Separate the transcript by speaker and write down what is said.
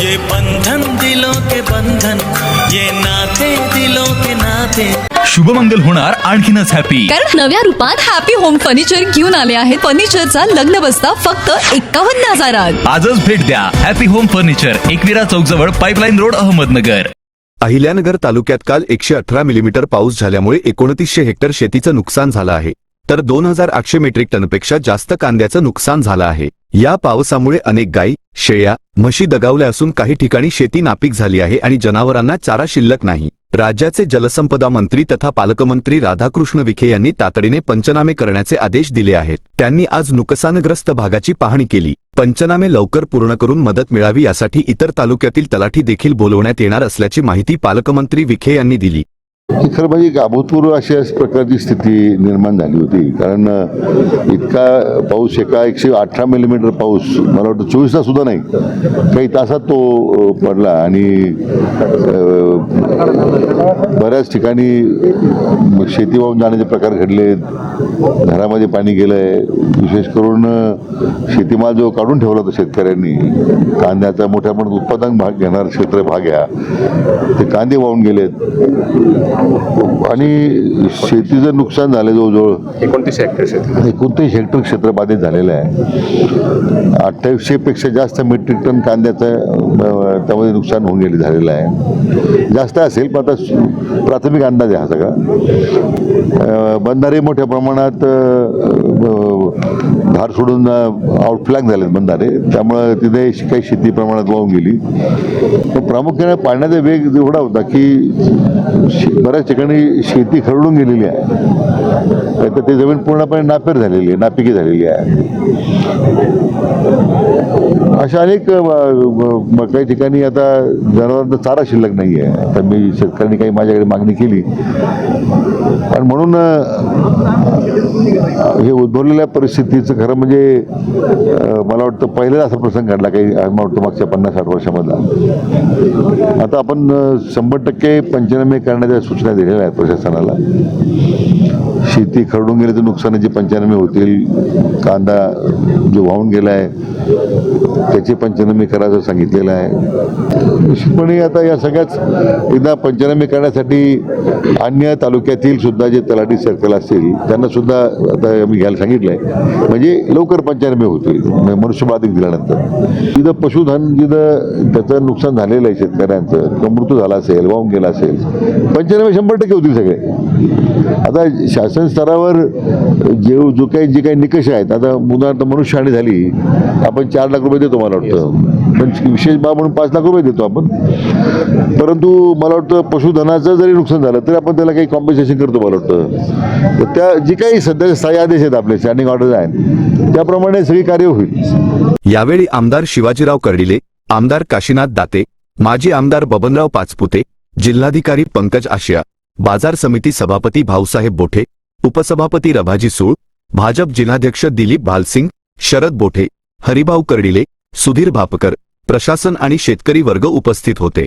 Speaker 1: ये बंधन दिलों के बंधन ये नाते दिलों के नाते।
Speaker 2: शुभमंगल होणार आणखीनच हॅपी
Speaker 3: कारण नव्या रूपात हॅपी होम फर्निचर घेऊन आले आहेत. फर्निचरचा लग्न बसता फक्त एकावन्न हजारात.
Speaker 2: आजच भेट द्या. हॅपी होम फर्निचर एकविरा चौक जवळ पाईपलाईन रोड अहमदनगर.
Speaker 4: अहिल्यानगर तालुक्यात काल एकशे अठरा मिलीमीटर पाऊस झाल्यामुळे एकोणतीसशे हेक्टर शेतीचं नुकसान झालं आहे. तर दोन हजार आठशे मेट्रिक टनपेक्षा जास्त कांद्याचं नुकसान झालं आहे. या पावसामुळे अनेक गायी शेळ्या म्हशी दगावल्या असून काही ठिकाणी शेती नापीक झाली आहे आणि जनावरांना चारा शिल्लक नाही. राज्याचे जलसंपदा मंत्री तथा पालकमंत्री राधाकृष्ण विखे यांनी तातडीने पंचनामे करण्याचे आदेश दिले आहेत. त्यांनी आज नुकसानग्रस्त भागाची पाहणी केली. पंचनामे लवकर पूर्ण करून मदत मिळावी यासाठी इतर तालुक्यातील तलाठी देखील बोलवण्यात येणार असल्याची माहिती पालकमंत्री विखे यांनी दिली.
Speaker 5: खरं म्हणजे एक अभूतपूर्व अशी प्रकारची स्थिती निर्माण झाली होती. कारण इतका पाऊस एका एकशे अठरा मिलीमीटर पाऊस मला वाटतं चोवीस तास सुद्धा नाही. काही तासात तो पडला आणि बऱ्याच ठिकाणी शेती वाहून जाण्याचे प्रकार घडले. घरामध्ये पाणी गेलं आहे विशेष करून शेतीमाल जो काढून ठेवला होता शेतकऱ्यांनी कांद्याचा मोठ्या प्रमाणात उत्पादन भाग घेणार क्षेत्र भाग घ्या ते कांदे वाहून गेलेत. आणि शेतीचं नुकसान झालं जवळजवळ.
Speaker 6: एकोणतीस हेक्टर शेती.
Speaker 5: एकोणतीस हेक्टर क्षेत्र बाधित झालेलं आहे. अठ्ठावीसशे पेक्षा जास्त मेट्रिक टन कांद्याचं त्यामध्ये नुकसान होऊन गेले झालेलं आहे. जास्त असेल पण आता प्राथमिक अंदाज आहे हा सगळा. बंधारे मोठ्या प्रमाणात धार सोडून आउटफ्लॅग झालेत बंधारे. त्यामुळं तिथे काही शेती प्रमाणात वाहून गेली. प्रामुख्याने पाण्याचा वेग एवढा होता की बऱ्याच ठिकाणी शेती खरडून गेलेली आहे. तर ते जमीन पूर्णपणे नापेर झालेली आहे नापिकी झालेली आहे. अशा अनेक काही ठिकाणी आता जनावरांचा चारा शिल्लक नाही आहे आता मी शेतकऱ्यांनी काही माझ्याकडे मागणी केली. आणि म्हणून हे उद्भवलेल्या परिस्थितीचं खरं म्हणजे मला वाटतं पहिल्याच असा प्रसंग घडला काही मला वाटतं मागच्या पन्नास साठ वर्षामधला. आता आपण शंभर टक्के पंचनामे करण्याच्या सूचना दिलेल्या आहेत प्रशासनाला. शेती खरडून गेली तर नुकसानाचे पंचनामे होतील. कांदा जो वाहून गेला आहे त्याचे पंचनामे करायचं सांगितलेलं आहे. निश्चितपणे आता या सगळ्याच एकदा पंचनामे करण्यासाठी अन्य तालुक्यातील सुद्धा जे तलाठी सर्कल असतील त्यांना सुद्धा आता मी घ्यायला सांगितलं आहे म्हणजे लवकर पंचनामे होतील म्हणजे दिल्यानंतर. जिथं पशुधन जिथं त्याचं नुकसान झालेलं आहे शेतकऱ्यांचं किंवा मृत्यू झाला असेल वाहून गेला असेल पंचनामे शंभर टक्के होतील सगळे. आता शासन स्तरावर जे जो काही जे काही निकष आहेत आता उदाहरणार्थ मनुष्यहानी झाली आपण चार लाख रुपये देतो मला वाटतं. पण विशेष बाब म्हणून पाच लाख रुपये देतो आपण. परंतु मला वाटतं पशुधनाचं जरी नुकसान झालं तरी आपण त्याला काही कॉम्पन्सेशन करतो मला वाटतं. तर त्या जे काही सध्या स्थायी आदेश आहेत आपले स्टँडिंग ऑर्डर आहेत त्याप्रमाणे सगळी कार्य होईल.
Speaker 4: यावेळी आमदार शिवाजीराव कर्डिले आमदार काशीनाथ दाते माजी आमदार बबनराव पाचपुते जिल्हाधिकारी पंकज आशिया बाजार समिती सभापती भाऊसाहेब बोठे उपसभापती रभाजी सूळ भाजप जिल्हाध्यक्ष दिलीप भालसिंग शरद बोठे हरिभाऊ कर्डिले सुधीर भापकर प्रशासन आणि शेतकरी वर्ग उपस्थित होते.